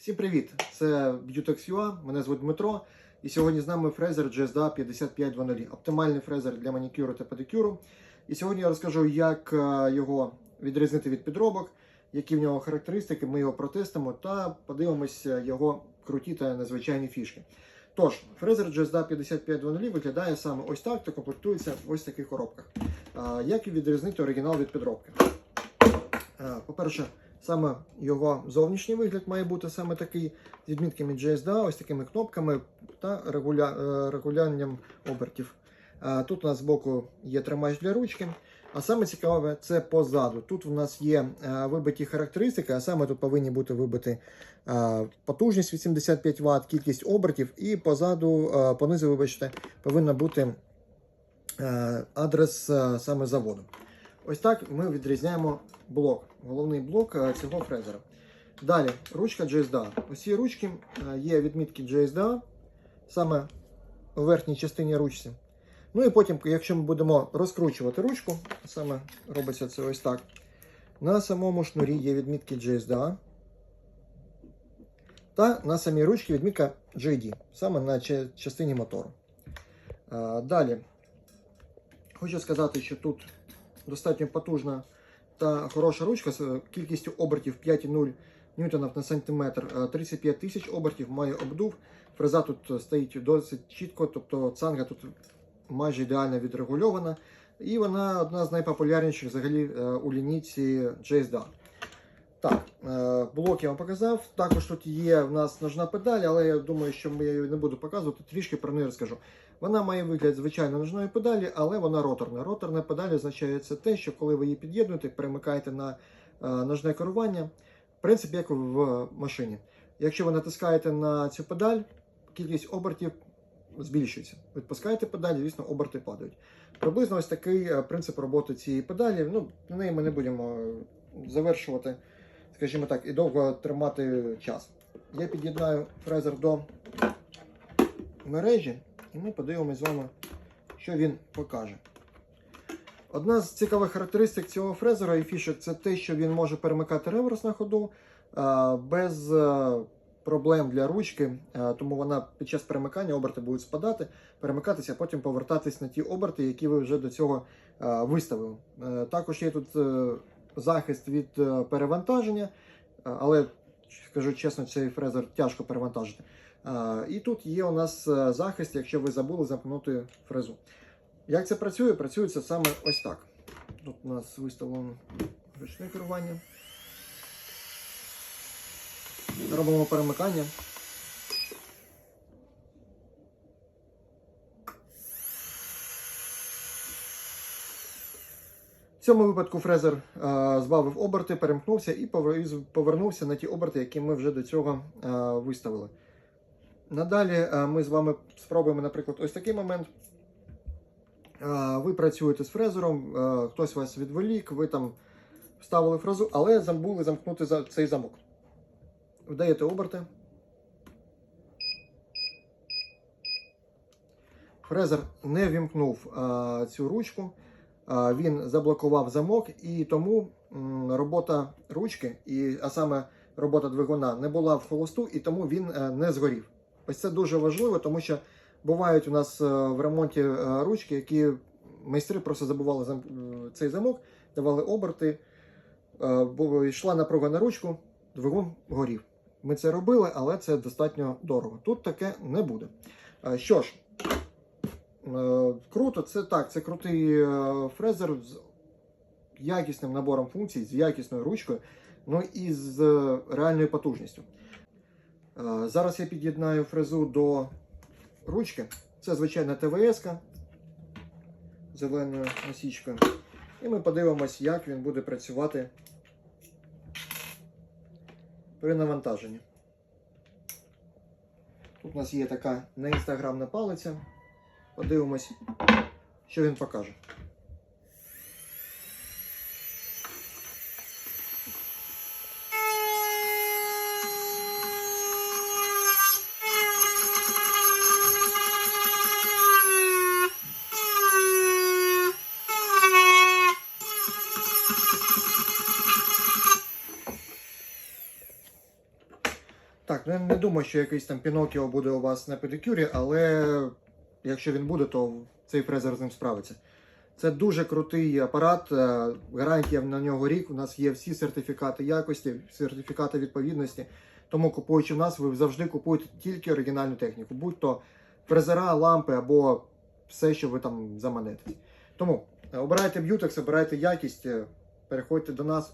Всім привіт! Це Beautex.ua, мене звуть Дмитро. І сьогодні з нами фрезер GSDA 5500. Оптимальний фрезер для манікюру та педикюру. І сьогодні я розкажу, як е, його відрізнити від підробок, які в нього характеристики. Ми його протестимо та подивимося його круті та незвичайні фішки. Тож, фрезер GSDA 5500 виглядає саме ось так та комплектується в ось таких коробках. Як і відрізнити оригінал від підробки? Е, По-перше, саме його зовнішній вигляд має бути саме такий з відмітками GSDA, ось такими кнопками та регуля... е, регулянням обертів. Е, Тут у нас збоку є тримач для ручки. А саме цікаве це позаду. Тут у нас є е, вибиті характеристики, а саме тут повинні бути вибиті потужність 85 Вт, кількість обертів, і позаду, понизу, вибачте, повинен бути адрес саме заводу. Ось так ми відрізняємо блок, головний блок е, цього фрезера. Далі, ручка GSDA. Усі ручки е, є відмітки GSDA, саме у верхній частині ручці. Ну і потім, якщо ми будемо розкручувати ручку, саме робиться це ось так. На самому шнурі є відмітки GSDA. Та на самій ручці відмітка JD, саме на частині мотору. Е, Далі, хочу сказати, що тут достатньо потужна та хороша ручка з е, кількістю обертів 5,0 ньютонів на сантиметр, Е, 35 тисяч обертів, має обдув. Фреза тут стоїть досить чітко, тобто цанга тут майже ідеально відрегульована. І вона одна з найпопулярніших взагалі е, у лінійці JSDA. Так, е, блок я вам показав. Також тут є в нас ножна педаль, але я думаю, що я її не буду показувати, трішки про неї розкажу. Вона має вигляд звичайно ножної педалі, але вона роторна. Роторна педаль означає це те, що коли ви її під'єднуєте, перемикаєте на е, ножне керування, в принципі, як в машині. Якщо ви натискаєте на цю педаль, кількість обертів збільшується. Відпускаєте педаль, звісно, оберти падають. Приблизно ось такий е, принцип роботи цієї педалі. Ну, на неї ми не будемо завершувати, скажімо так, і довго тримати час. Я під'єднаю фрезер до мережі, і ми подивимось з вами, що він покаже. Одна з цікавих характеристик цього фрезера і фішок це те, що він може перемикати реверс на ходу без е, проблем для ручки, е, тому вона під час перемикання оберти будуть спадати, перемикатися, а потім повертатись на ті оберти, які ви вже до цього е, виставили. Також є тут захист від е, перевантаження, е, але скажу чесно, цей фрезер тяжко перевантажити. Е, І тут є у нас захист, якщо ви забули замкнути фрезу. Як це працює? Працює це саме ось так. Тут у нас виставлено ручне керування. Робимо перемикання. В цьому випадку фрезер е, збавив оберти, перемкнувся і повернувся на ті оберти, які ми вже до цього е, виставили. Надалі е, ми з вами спробуємо, наприклад, ось такий момент. Е, Ви працюєте з фрезером, е, хтось вас відволік, ви там вставили фрезу, але забули замкнути за- цей замок. Вдаєте оберти. Фрезер не вімкнув е, цю ручку, він заблокував замок, і тому робота ручки, і, а саме робота двигуна, не була в холосту, і тому він е, не згорів. Ось це дуже важливо, тому що бувають у нас е, в ремонті е, ручки, які майстри просто забували цей замок, давали оберти, йшла напруга на ручку, двигун горів. Ми це робили, але це достатньо дорого. Тут таке не буде. Що ж, круто, це так, це крутий е, фрезер з якісним набором функцій, з якісною ручкою, ну і з е, реальною потужністю. Е, Зараз я під'єднаю фрезу до ручки. Це звичайна ТВС-ка зеленою насічкою. І ми подивимось, як він буде працювати при навантаженні. Тут у нас є така неінстаграмна палиця. Подивимось, що він покаже. Так, ну я не думаю, що якийсь там Пінокіо буде у вас на педикюрі, але якщо він буде, то цей фрезер з ним справиться. Це дуже крутий апарат, е, гарантія на нього рік. У нас є всі сертифікати якості, сертифікати відповідності. Тому купуючи в нас, ви завжди купуєте тільки оригінальну техніку, будь-то фрезера, лампи або все, що ви там заманете. Тому е, обирайте б'ютекс, обирайте якість, е, переходьте до нас,